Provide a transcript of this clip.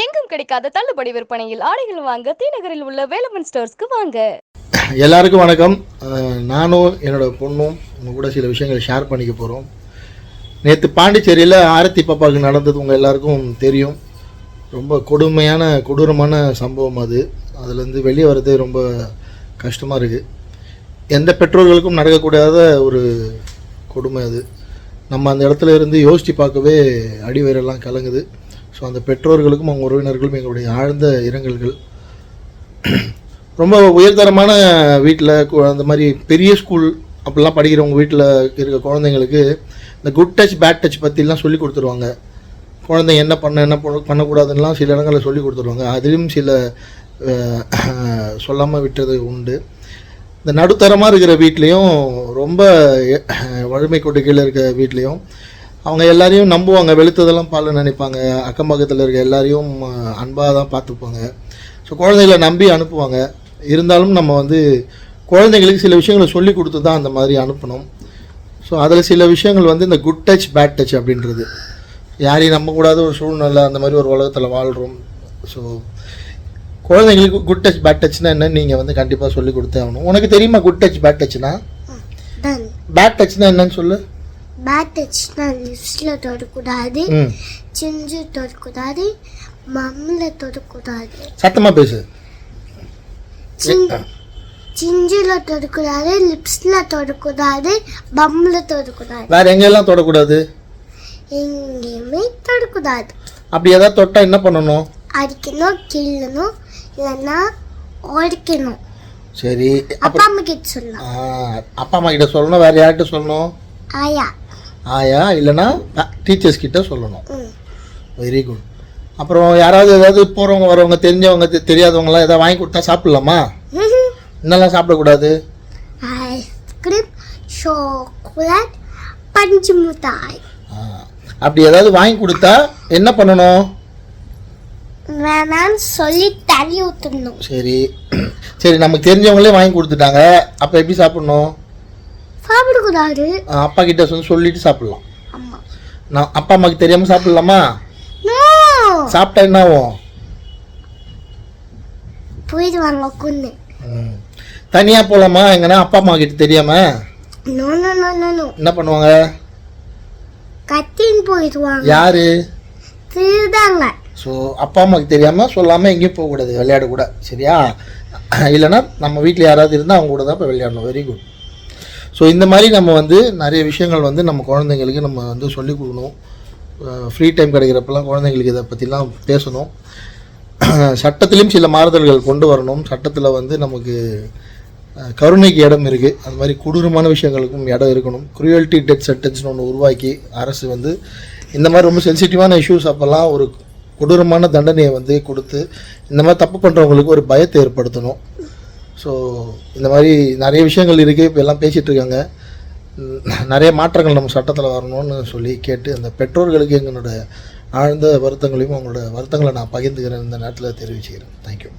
எங்கும் கிடைக்காத தள்ளுபடி விற்பனையில் ஆடைகள் வாங்க தீநகரில் உள்ள வேலவன் ஸ்டோர்ஸ்க்கு வாங்க. எல்லாருக்கும் வணக்கம். நானும் என்னோட பொண்ணும் உங்க கூட சில விஷயங்களை ஷேர் பண்ணிக்க போகிறோம் நேற்று பாண்டிச்சேரியில் ஆரத்தி பாப்பாவுக்கு நடந்தது உங்கள் எல்லாருக்கும் தெரியும். ரொம்ப கொடுமையான கொடூரமான சம்பவம் அது. அதுலேருந்து வெளியே வர்றது ரொம்ப கஷ்டமாக இருக்குது எந்த பெற்றோர்களுக்கும் நடக்கக்கூடாத ஒரு கொடுமை அது. நம்ம அந்த இடத்துல இருந்து யோசித்து பார்க்கவே அடிவயிறெல்லாம் கலங்குது. ஸோ அந்த பெற்றோர்களுக்கும் அவங்க உறவினர்களும் எங்களுடைய ஆழ்ந்த இரங்கல்கள். ரொம்ப உயர்தரமான வீட்டில் அந்த மாதிரி பெரிய ஸ்கூல் அப்படிலாம் படிக்கிறவங்க வீட்டில் இருக்க குழந்தைங்களுக்கு இந்த குட் டச் பேட் டச் பற்றிலாம் சொல்லி கொடுத்துருவாங்க. குழந்தைங்க என்ன பண்ண என்ன பண்ணக்கூடாதுன்னா சில இடங்களில் சொல்லி கொடுத்துருவாங்க. அதிலும் சில சொல்லாமல் விட்டது உண்டு. இந்த நடுத்தரமாக இருக்கிற வீட்லேயும் ரொம்ப வறுமை கொண்டு கீழே இருக்கிற வீட்லேயும் அவங்க எல்லாரையும் நம்புவாங்க வெளுத்ததெல்லாம் பால் நினைப்பாங்க. அக்கம் பக்கத்தில் இருக்க எல்லாரையும் அன்பாக தான் பார்த்துப்பாங்க. ஸோ குழந்தைகளை நம்பி அனுப்புவாங்க. இருந்தாலும் நம்ம வந்து குழந்தைங்களுக்கு சில விஷயங்களை சொல்லி கொடுத்து தான் அந்த மாதிரி அனுப்பணும். ஸோ அதில் சில விஷயங்கள் வந்து இந்த குட் டச் பேட் டச் அப்படின்றது. யாரையும் நம்பக்கூடாத ஒரு சூழ்நிலை அந்த மாதிரி ஒரு உலகத்தில் வாழ்கிறோம் ஸோ குழந்தைங்களுக்கு குட் டச் பேட் டச்னா என்னன்னு நீங்கள் வந்து கண்டிப்பாக சொல்லி கொடுத்தே ஆகணும். உனக்கு தெரியுமா குட் டச் பேட் டச்னா பேட் டச்னா என்னன்னு சொல்லு? பேட் டச்னா லிப்ஸில் தொடக்கூடாது சிஞ்சு தொடக்கூடாது மம்மில் தொடக்கூடாது சத்தமாக பேசு சிஞ்சில் தொடக்கூடாது லிப்ஸில் தொடக்கூடாது பம்மில் தொடக்கூடாது வேற எங்கெல்லாம் தொடக்கூடாது எங்கேயுமே தொடக்கூடாது அப்படி ஏதாவது தொட்டால் என்ன பண்ணணும்? அடிக்கணும் கிள்ளணும் இல்லைன்னா உடைக்கணும் சரி அப்பா அம்மா கிட்ட சொல்லலாம் ஆ, அப்பா அம்மா கிட்ட சொல்லணும் வேற யார்கிட்ட சொல்லணும்? ஆயா. ஆயா இல்லைன்னா டீச்சர்ஸ் கிட்ட சொல்லணும். வெரி குட் அப்புறம் யாராவது ஏதாவது போகிறவங்க வரவங்க தெரிஞ்சவங்க தெ- தெரியாதவங்கலாம் ஏதாவது வாங்கி கொடுத்தா சாப்பிட்லாமா? என்னெல்லாம் சாப்பிடக்கூடாது? ஐஸ்கிரீம் சாக்லேட் பஞ்சு மிட்டாய் ஆ, அப்படி ஏதாவது வாங்கி கொடுத்தா என்ன பண்ணணும்? வேணான்னு சொல்லி தண்ணி ஊற்றணும் சரி. சரி நமக்கு தெரிஞ்சவங்களே வாங்கி கொடுத்துட்டாங்க. அப்போ எப்படி சாப்பிடணும்? ஆ, அப்பா கிட்ட சொல்லி சொல்லிட்டு சாப்பிட்லாம். நான் அப்பா அம்மாக்கு தெரியாமல் சாப்பிட்லாமா? சாப்பிட்டா என்ன ஆகும்? போயிடுவாங்க கொண்டு. தனியா போலாமா? எங்கன்னா அப்பா அம்மா கிட்ட தெரியாம? என்ன பண்ணுவாங்க? கத்தின்னு போயிடுவாங்க. யாரு? திருதாங்க ஸோ அப்பா அம்மாவுக்கு தெரியாம சொல்லாம எங்கேயும் போகக்கூடாது விளையாட கூட சரியா? இல்லைன்னா நம்ம வீட்டில் யாராவது இருந்தால் அவங்க கூட தான் இப்போ விளையாடணும். வெரி குட் ஸோ இந்த மாதிரி நம்ம வந்து நிறைய விஷயங்கள் வந்து நம்ம குழந்தைங்களுக்கு நம்ம வந்து சொல்லிக் கொடுக்கணும். ஃப்ரீ டைம் கிடைக்கிறப்பெல்லாம் குழந்தைங்களுக்கு இதை பற்றிலாம் பேசணும். சட்டத்திலையும் சில மாறுதல்கள் கொண்டு வரணும். சட்டத்தில் வந்து நமக்கு கருணைக்கு இடம் இருக்குது அது மாதிரி கொடூரமான விஷயங்களுக்கும் இடம் இருக்கணும். குரியல்ட்டி டெத் சென்டென்ஸ்னு ஒன்று உருவாக்கி அரசு வந்து இந்த மாதிரி ரொம்ப சென்சிட்டிவான இஷ்யூஸ் அப்போல்லாம் ஒரு கொடூரமான தண்டனையை வந்து கொடுத்து இந்த மாதிரி தப்பு பண்ணுறவங்களுக்கு ஒரு பயத்தை ஏற்படுத்தணும். ஸோ இந்த மாதிரி நிறைய விஷயங்கள் இருக்குது இப்போ எல்லாம் பேசிகிட்டு இருக்காங்க. நிறைய மாற்றங்கள் நம்ம சட்டத்தில் வரணும்னு சொல்லி கேட்டு அந்த பெற்றோர்களுக்கு எங்களோட ஆழ்ந்த வருத்தங்களையும் அவங்களோட வருத்தங்களை நான் பகிர்ந்துக்கிறேன். இந்த நேரத்தில் தெரிவிச்சுக்கிறேன். தேங்க்யூ